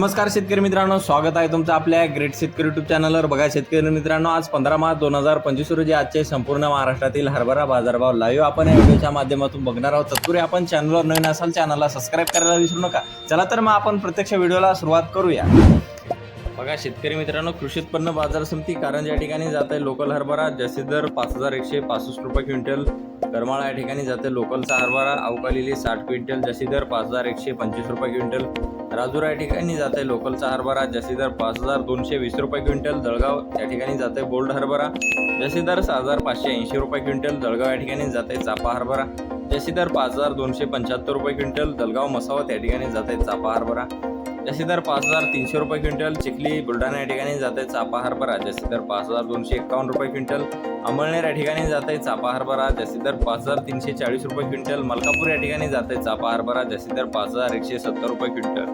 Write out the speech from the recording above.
नमस्कार शेतकरी मित्रांनो स्वागत आहे तुमचं आपल्या ग्रेट शेतकरी युट्यूब चॅनलवर बघा शेतकरी मित्रांनो आज पंधरा मार्च दोन हजार पंचवीस रोजी आजचे संपूर्ण महाराष्ट्रातील हरभरा बाजारभाव लाईव्ह आपण या व्हिडिओच्या माध्यमातून बघणार आहोत. तत्पूर्वी आपण चॅनलवर नवीन असाल चॅनलला सबस्क्राईब करायला विसरू नका. चला तर मग आपण प्रत्यक्ष व्हिडिओला सुरुवात करूया. बघा शेतकरी मित्रांनो कृषी उत्पन्न बाजार समिती कारण या ठिकाणी जात. आहे लोकल हरभरा जास्तीत दर पाच हजार एकशे पासष्ट रुपये क्विंटल. करमाळा या ठिकाणी जाते लोकलचा हरभरा. अवकालेली साठ क्विंटल जास्तीत दर पाच हजार एकशे पंचवीस रुपये क्विंटल. राजूर या ठिकाणी जाते लोकलचा हरभरा जास्तीत दर पाच हजार दोनशे वीस रुपये क्विंटल. दळगाव या ठिकाणी जाते बोल्ड हरभरा. जास्तीत दर सहा हजार पाचशे ऐंशी रुपये क्विंटल. दळगाव या ठिकाणी जाते चापा हरभरा. जास्तीत दर पाच हजार दोनशे पंच्याहत्तर रुपये क्विंटल. दलगाव मसावत या ठिकाणी जाते चापा हरभरा. जास्तीत दर पाच हजार तीनशे रुपये क्विंटल चिखली बुलढाणा या ठिकाणी जाते चापा हरभरा जास्तीत दर पाच हजार दोनशे एकावन्न रुपये क्विंटल अमळनेर या ठिकाणी जाते चापा हरभरा जास्तीत दर पाच हजार तीनशे चाळीस रुपये क्विंटल मलकापूर या ठिकाणी जाते चापा हरभरा जास्तीत दर पाच हजार एकशे सत्तर रुपये क्विंटल.